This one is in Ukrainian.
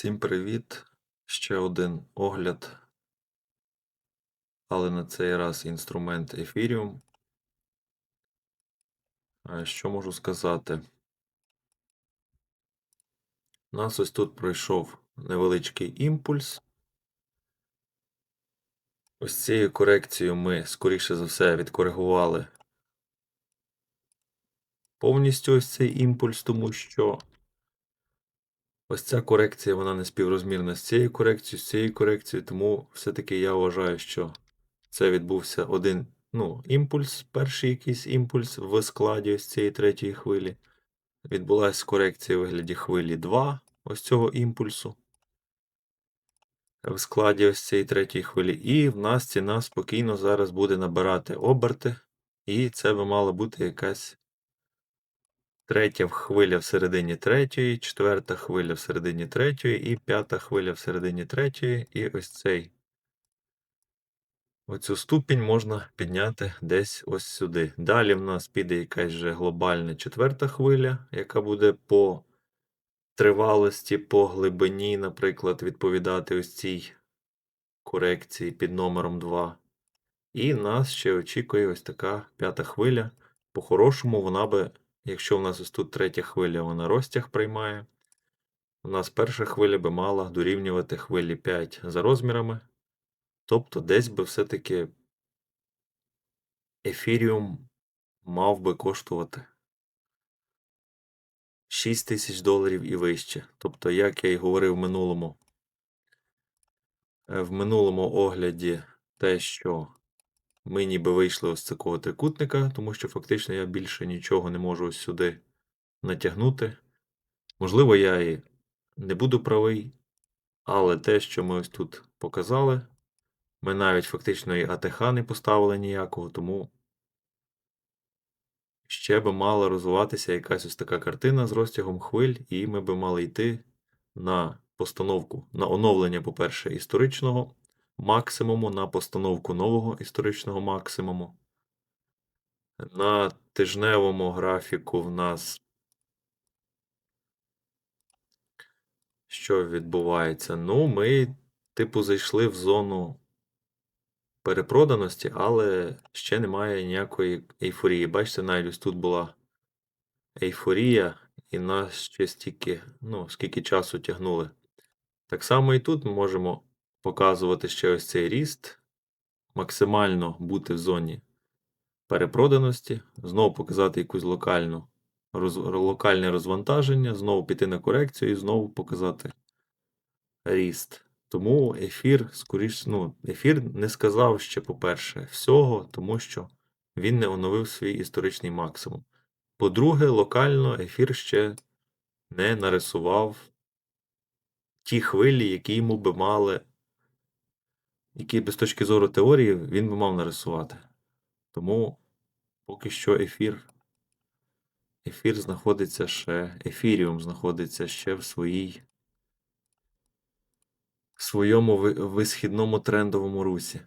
Всім привіт! Ще один огляд, але на цей раз інструмент Ethereum. Е, Що можу сказати? У нас ось тут пройшов невеличкий імпульс. Ось цією корекцією ми, скоріше за все, відкоригували повністю ось цей імпульс, тому що ось ця корекція вона не співрозмірна з цією корекцією, з цією корекцією, тому все-таки я вважаю, що це відбувся один ну, імпульс, перший якийсь імпульс в складі ось цієї третьої хвилі. Відбулася корекція у вигляді хвилі 2 ось цього імпульсу. В складі ось цієї третьої хвилі. І в нас ціна спокійно зараз буде набирати оберти. І це би мала бути якась третя хвиля всередині третьої, четверта хвиля всередині третьої і п'ята хвиля всередині третьої. І ось цей Оцю ступінь можна підняти десь ось сюди. Далі в нас піде якась вже глобальна четверта хвиля, яка буде по тривалості, по глибині, наприклад, відповідати ось цій корекції під номером 2. І нас ще очікує ось така п'ята хвиля. По-хорошому, вона би, якщо в нас ось тут третя хвиля, вона розтяг приймає. У нас перша хвиля би мала дорівнювати хвилі 5 за розмірами. Тобто десь би все-таки ефіріум мав би коштувати 6 тисяч доларів і вище. Тобто, як я й говорив в минулому, е, в минулому огляді те, що ми ніби вийшли ось такого трикутника, тому що фактично я більше нічого не можу ось сюди натягнути. Можливо, я і не буду правий, але те, що ми ось тут показали, ми навіть фактично і АТХ не поставили ніякого, тому ще би мала розвиватися якась ось така картина з розтягом хвиль, і ми би мали йти на постановку, на оновлення, по-перше, історичного максимуму, на постановку нового історичного максимуму. На тижневому графіку в нас що відбувається? Ну, ми, типу, зайшли в зону перепроданості, але ще немає ніякої ейфорії. Бачите, навіть тут була ейфорія, і нас ще стільки, ну, скільки часу тягнули. Так само і тут ми можемо показувати ще ось цей ріст, максимально бути в зоні перепроданості, знову показати якусь локальну, роз, локальне розвантаження, знову піти на корекцію і знову показати ріст. Тому ефір, скоріш, ну, ефір не сказав ще, по-перше, всього, тому що він не оновив свій історичний максимум. По-друге, локально ефір ще не нарисував ті хвилі, які йому би мали, які би з точки зору теорії він би мав нарисувати. Тому поки що ефір. Ефір знаходиться ще, ефіріум знаходиться ще в своїй в своєму ви- висхідному трендовому русі.